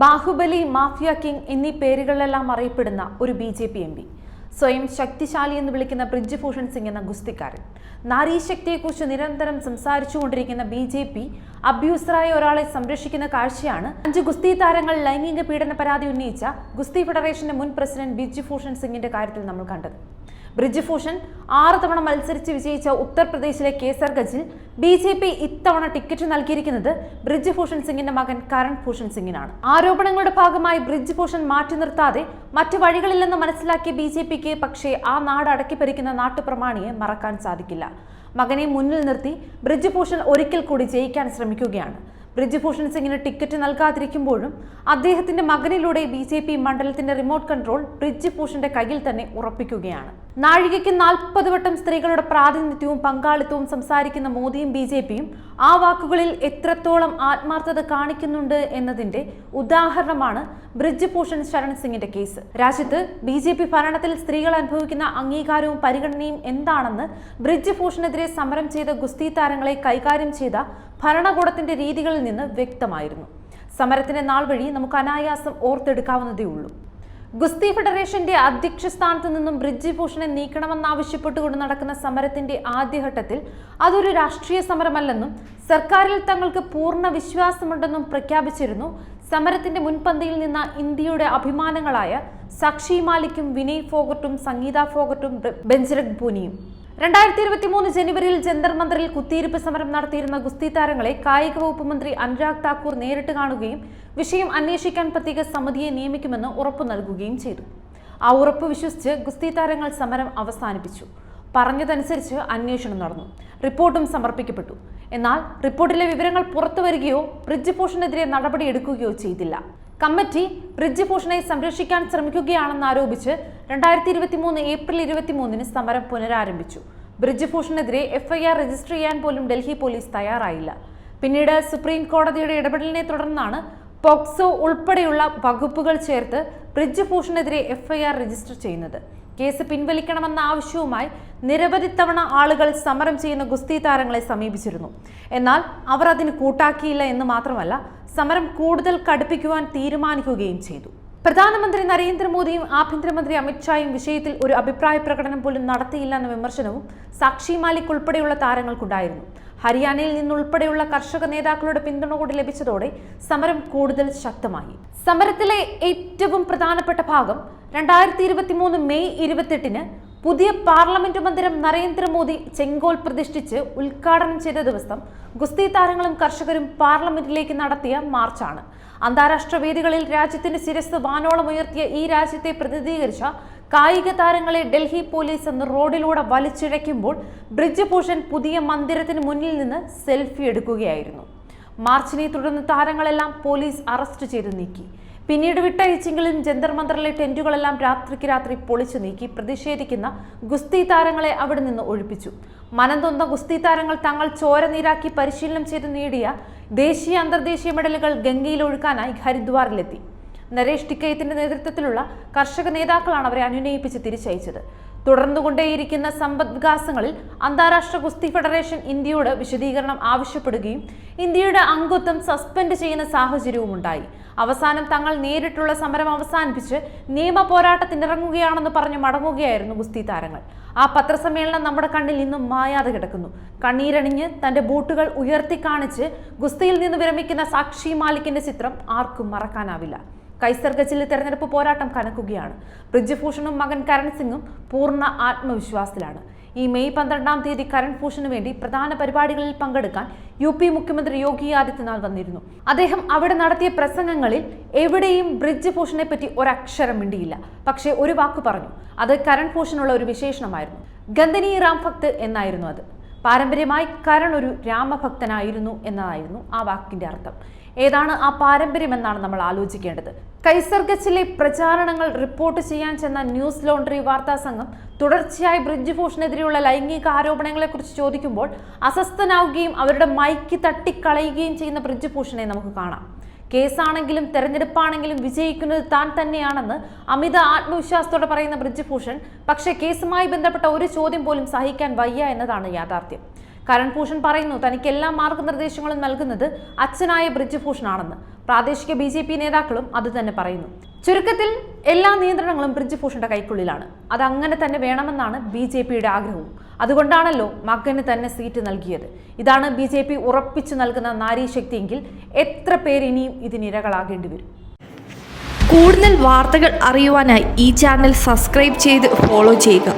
Baahubali mafia king എന്നീ പേരുകളിലെല്ലാം അറിയപ്പെടുന്ന ഒരു B J P M P. സ്വയം ശക്തിശാലി എന്ന് വിളിക്കുന്ന ബ്രിജ് ഭൂഷൺ സിംഗ് എന്ന ഗുസ്തിക്കാരൻ. നാരീശക്തിയെക്കുറിച്ച് നിരന്തരം സംസാരിച്ചുകൊണ്ടിരിക്കുന്ന ബി ജെ പി അബ്യൂസറായ ഒരാളെ സംരക്ഷിക്കുന്ന കാഴ്ചയാണ് അഞ്ച് ഗുസ്തി താരങ്ങൾ ലൈംഗിക പീഡന പരാതി ഉന്നയിച്ച ഗുസ്തി ഫെഡറേഷന്റെ മുൻ പ്രസിഡന്റ് ബിജു ഭൂഷൺ സിംഗിന്റെ കാര്യത്തിൽ നമ്മൾ കണ്ടത്. ബ്രിജ് ഭൂഷൺ ആറ് തവണ മത്സരിച്ച് വിജയിച്ച ഉത്തർപ്രദേശിലെ കേസർഗഞ്ചിൽ ബി ജെ പി ഇത്തവണ ടിക്കറ്റ് നൽകിയിരിക്കുന്നത് ബ്രിജ് ഭൂഷൺ സിംഗിന്റെ മകൻ കരൺ ഭൂഷൺ സിംഗിനാണ്. ആരോപണങ്ങളുടെ ഭാഗമായി ബ്രിജ് ഭൂഷൺ മാറ്റി നിർത്താതെ മറ്റു വഴികളില്ലെന്ന് മനസ്സിലാക്കിയ ബി ജെ പിക്ക് പക്ഷേ ആ നാട് അടക്കി ഭരിക്കുന്ന നാട്ടുപ്രമാണിയെ മറക്കാൻ സാധിക്കില്ല. മകനെ മുന്നിൽ നിർത്തി ബ്രിജ് ഭൂഷൺ ഒരിക്കൽ കൂടി ജയിക്കാൻ ശ്രമിക്കുകയാണ്. ബ്രിജ് ഭൂഷൺ സിംഗിന് ടിക്കറ്റ് നൽകാതിരിക്കുമ്പോഴും അദ്ദേഹത്തിന്റെ മകനിലൂടെ ബി ജെ പി മണ്ഡലത്തിന്റെ റിമോട്ട് കൺട്രോൾ ബ്രിജ്ഭൂഷന്റെ കയ്യിൽ തന്നെ ഉറപ്പിക്കുകയാണ്. നാഴികയ്ക്ക് നാൽപ്പത് വട്ടം സ്ത്രീകളുടെ പ്രാതിനിധ്യവും പങ്കാളിത്തവും സംസാരിക്കുന്ന മോദിയും ബി ജെ പിയും ആ വാക്കുകളിൽ എത്രത്തോളം ആത്മാർത്ഥത കാണിക്കുന്നുണ്ട് എന്നതിന്റെ ഉദാഹരണമാണ് ബ്രിജ് ഭൂഷൺ ശരൺ സിംഗിന്റെ കേസ്. രാജ്യത്ത് ബി ജെ പി ഭരണത്തിൽ സ്ത്രീകൾ അനുഭവിക്കുന്ന അംഗീകാരവും പരിഗണനയും എന്താണെന്ന് ബ്രിജ് ഭൂഷണെതിരെ സമരം ചെയ്ത ഗുസ്തി താരങ്ങളെ കൈകാര്യം ചെയ്ത ഭരണകൂടത്തിന്റെ രീതികളിൽ നിന്ന് വ്യക്തമായിരുന്നു. സമരത്തിന്റെ നാൾ വഴി നമുക്ക് അനായാസം ഓർത്തെടുക്കാവുന്നതേ ഉള്ളൂ ഗുസ്തി ഫെഡറേഷന്റെ അധ്യക്ഷ സ്ഥാനത്ത് നിന്നും ബ്രിജ് ഭൂഷണെ നീക്കണമെന്നാവശ്യപ്പെട്ടുകൊണ്ട് നടക്കുന്ന സമരത്തിന്റെ ആദ്യഘട്ടത്തിൽ അതൊരു രാഷ്ട്രീയ സമരമല്ലെന്നും സർക്കാരിൽ തങ്ങൾക്ക് പൂർണ വിശ്വാസമുണ്ടെന്നും പ്രഖ്യാപിച്ചിരുന്നു. സമരത്തിന്റെ മുൻപന്തിയിൽ നിന്ന ഇന്ത്യയുടെ അഭിമാനങ്ങളായ സാക്ഷി മാലിക്കും വിനയ് ഫോഗട്ടും സംഗീത ഫോഗട്ടും ബെഞ്ചരക് പൂനിയും. രണ്ടായിരത്തി ഇരുപത്തി മൂന്ന് ജനുവരിയിൽ ജന്തർ മന്ദറിൽ കുത്തിയിരിപ്പ് സമരം നടത്തിയിരുന്ന ഗുസ്തി താരങ്ങളെ കായിക വകുപ്പ് മന്ത്രി അനുരാഗ് താക്കൂർ നേരിട്ട് കാണുകയും വിഷയം അന്വേഷിക്കാൻ പ്രത്യേക സമിതിയെ നിയമിക്കുമെന്ന് ഉറപ്പു നൽകുകയും ചെയ്തു. ആ ഉറപ്പ് വിശ്വസിച്ച് ഗുസ്തി താരങ്ങൾ സമരം അവസാനിപ്പിച്ചു. പറഞ്ഞതനുസരിച്ച് അന്വേഷണം നടന്നു. റിപ്പോർട്ടും സമർപ്പിക്കപ്പെട്ടു. എന്നാൽ റിപ്പോർട്ടിലെ വിവരങ്ങൾ പുറത്തു വരികയോ ബ്രിജ് ഭൂഷണെതിരെ നടപടിയെടുക്കുകയോ ചെയ്തില്ല. കമ്മിറ്റി ബ്രിഡ്ജ് ഭൂഷണെ സംരക്ഷിക്കാൻ ശ്രമിക്കുകയാണെന്ന് ആരോപിച്ച് രണ്ടായിരത്തി ഇരുപത്തി മൂന്ന് ഏപ്രിൽ ഇരുപത്തി മൂന്നിന് സമരം പുനരാരംഭിച്ചു. ബ്രിഡ്ജ് ഭൂഷണെതിരെ എഫ്ഐആർ രജിസ്റ്റർ ചെയ്യാൻ പോലും ഡൽഹി പോലീസ് തയ്യാറായില്ല. പിന്നീട് സുപ്രീം കോടതിയുടെ ഇടപെടലിനെ തുടർന്നാണ് പോക്സോ ഉൾപ്പെടെയുള്ള വകുപ്പുകൾ ചേർത്ത് ബ്രിഡ്ജ് ഭൂഷണെതിരെ എഫ്ഐആർ രജിസ്റ്റർ ചെയ്യുന്നത്. കേസ് പിൻവലിക്കണമെന്ന ആവശ്യവുമായി നിരവധി തവണ ആളുകൾ സമരം ചെയ്യുന്ന ഗുസ്തി താരങ്ങളെ സമീപിച്ചിരുന്നു. എന്നാൽ അവർ അതിന് കൂട്ടാക്കിയില്ല എന്ന് മാത്രമല്ല സമരം കൂടുതൽ കടുപ്പിക്കുവാൻ തീരുമാനിക്കുകയും ചെയ്തു. പ്രധാനമന്ത്രി നരേന്ദ്രമോദിയും ആഭ്യന്തരമന്ത്രി അമിത്ഷായും വിഷയത്തിൽ ഒരു അഭിപ്രായ പ്രകടനം പോലും നടത്തിയില്ല എന്ന വിമർശനവും സാക്ഷി മാലിക് ഉൾപ്പെടെയുള്ള താരങ്ങൾക്കുണ്ടായിരുന്നു. ഹരിയാനയിൽ നിന്നുൾപ്പെടെയുള്ള കർഷക നേതാക്കളുടെ പിന്തുണ കൂടി ലഭിച്ചതോടെ സമരം കൂടുതൽ ശക്തമായി. സമരത്തിലെ ഏറ്റവും പ്രധാനപ്പെട്ട ഭാഗം രണ്ടായിരത്തി ഇരുപത്തി മൂന്ന് മെയ് ഇരുപത്തെട്ടിന് പുതിയ പാർലമെന്റ് മന്ദിരം നരേന്ദ്രമോദി ചെങ്കോൽ പ്രതിഷ്ഠിച്ച് ഉദ്ഘാടനം ചെയ്ത ദിവസം ഗുസ്തി താരങ്ങളും കർഷകരും പാർലമെന്റിലേക്ക് നടത്തിയ മാർച്ചാണ്. അന്താരാഷ്ട്ര വേദികളിൽ രാജ്യത്തിന്റെ ശിരസ് വാനോളം ഉയർത്തിയ ഈ രാജ്യത്തെ പ്രതിനിധീകരിച്ച കായിക താരങ്ങളെ ഡൽഹി പോലീസ് എന്ന് റോഡിലൂടെ വലിച്ചിഴയ്ക്കുമ്പോൾ ബ്രിജ് ഭൂഷൺ പുതിയ മന്ദിരത്തിന് മുന്നിൽ നിന്ന് സെൽഫി എടുക്കുകയായിരുന്നു. മാർച്ചിനെ തുടർന്ന് താരങ്ങളെല്ലാം പോലീസ് അറസ്റ്റ് ചെയ്ത് നീക്കി. പിന്നീട് വിട്ടയച്ചെങ്കിലും ജന്തർ ടെന്റുകളെല്ലാം രാത്രിക്ക് രാത്രി പൊളിച്ചു നീക്കി പ്രതിഷേധിക്കുന്ന ഗുസ്തി താരങ്ങളെ അവിടെ നിന്ന് ഒഴിപ്പിച്ചു. മനംതൊന്ന ഗുസ്തി താരങ്ങൾ തങ്ങൾ ചോര നീരാക്കി പരിശീലനം ചെയ്ത് നേടിയ ദേശീയ അന്തർദേശീയ മെഡലുകൾ ഗംഗയിൽ ഒഴുക്കാനായി ഹരിദ്വാറിലെത്തി. നരേഷ് ടിക്കയത്തിന്റെ നേതൃത്വത്തിലുള്ള കർഷക നേതാക്കളാണ് അവരെ അനുനയിപ്പിച്ച് തിരിച്ചയച്ചത്. തുടർന്നുകൊണ്ടേയിരിക്കുന്ന സമ്പദ് വികാസങ്ങളിൽ അന്താരാഷ്ട്ര ഗുസ്തി ഫെഡറേഷൻ ഇന്ത്യയോട് വിശദീകരണം ആവശ്യപ്പെടുകയും ഇന്ത്യയുടെ അംഗത്വം സസ്പെൻഡ് ചെയ്യുന്ന സാഹചര്യവും ഉണ്ടായി അവസാനം തങ്ങൾ നേരിട്ടുള്ള സമരം അവസാനിപ്പിച്ച് നിയമ പോരാട്ടത്തിനിറങ്ങുകയാണെന്ന് പറഞ്ഞ് മടങ്ങുകയായിരുന്നു ഗുസ്തി താരങ്ങൾ. ആ പത്രസമ്മേളനം നമ്മുടെ കണ്ണിൽ ഇന്നും മായാതെ കിടക്കുന്നു. കണ്ണീരണിഞ്ഞ് തന്റെ ബൂട്ടുകൾ ഉയർത്തി കാണിച്ച് ഗുസ്തിയിൽ നിന്ന് വിരമിക്കുന്ന സാക്ഷി മാലിക്കിന്റെ ചിത്രം ആർക്കും മറക്കാനാവില്ല. കൈസർഗച്ചിലെ തെരഞ്ഞെടുപ്പ് പോരാട്ടം കനക്കുകയാണ്. ബ്രിജ്ഭൂഷണും മകൻ കരൺ സിംഗും പൂർണ ആത്മവിശ്വാസത്തിലാണ്. ഈ മെയ് പന്ത്രണ്ടാം തീയതി കരൺ ഭൂഷന് വേണ്ടി പ്രധാന പരിപാടികളിൽ പങ്കെടുക്കാൻ യു പി മുഖ്യമന്ത്രി യോഗി ആദിത്യനാഥ് വന്നിരുന്നു. അദ്ദേഹം അവിടെ നടത്തിയ പ്രസംഗങ്ങളിൽ എവിടെയും ബ്രിജ് ഭൂഷണെ പറ്റി ഒരക്ഷരം മിണ്ടിയില്ല. പക്ഷേ ഒരു വാക്ക് പറഞ്ഞു. അത് കരൺ ഭൂഷണുള്ള ഒരു വിശേഷണമായിരുന്നു. ഗന്ധനി റാം ഭക്ത് എന്നായിരുന്നു അത്. പാരമ്പര്യമായി കരൺ ഒരു രാമഭക്തനായിരുന്നു എന്നതായിരുന്നു ആ വാക്കിന്റെ അർത്ഥം. ഏതാണ് ആ പാരമ്പര്യം എന്നാണ് നമ്മൾ ആലോചിക്കേണ്ടത്. കൈസർഗച്ചിലെ പ്രചാരണങ്ങൾ റിപ്പോർട്ട് ചെയ്യാൻ ചെന്ന ന്യൂസ് ലോണ്ടറി വാർത്താ സംഘം തുടർച്ചയായി ബ്രിജ് ഭൂഷണെതിരെയുള്ള ലൈംഗിക ആരോപണങ്ങളെക്കുറിച്ച് ചോദിക്കുമ്പോൾ അസ്വസ്ഥനാവുകയും അവരുടെ മൈക്ക് തട്ടിക്കളയുകയും ചെയ്യുന്ന ബ്രിജ് ഭൂഷണെ നമുക്ക് കാണാം. കേസാണെങ്കിലും തെരഞ്ഞെടുപ്പാണെങ്കിലും വിജയിക്കുന്നത് താൻ തന്നെയാണെന്ന് അമിത ആത്മവിശ്വാസത്തോടെ പറയുന്ന ബ്രിജ് ഭൂഷൺ പക്ഷേ കേസുമായി ബന്ധപ്പെട്ട ഒരു ചോദ്യം പോലും സഹിക്കാൻ വയ്യ എന്നതാണ് യാഥാർത്ഥ്യം. കരൺ ഭൂഷൺ പറയുന്നു തനിക്ക് എല്ലാ മാർഗനിർദ്ദേശങ്ങളും നൽകുന്നത് അച്ഛനായ ബ്രിജ്ഭൂഷൺ ആണെന്ന് പ്രാദേശിക ബി ജെ പി നേതാക്കളും അത് തന്നെ പറയുന്നു. ചുരുക്കത്തിൽ എല്ലാ നിയന്ത്രണങ്ങളും ബ്രിജ്ഭൂഷന്റെ കൈക്കുള്ളിലാണ്. അത് അങ്ങനെ തന്നെ വേണമെന്നാണ് ബി ജെ പിയുടെ ആഗ്രഹവും. അതുകൊണ്ടാണല്ലോ മകന് തന്നെ സീറ്റ് നൽകിയത്. ഇതാണ് ബി ജെ പി ഉറപ്പിച്ചു നൽകുന്ന നാരീശക്തിയെങ്കിൽ എത്ര പേര് ഇനിയും ഇതിനിരകളാകേണ്ടി വരും? കൂടുതൽ വാർത്തകൾ അറിയുവാനായി ഈ ചാനൽ സബ്സ്ക്രൈബ് ചെയ്ത് ഫോളോ ചെയ്യുക.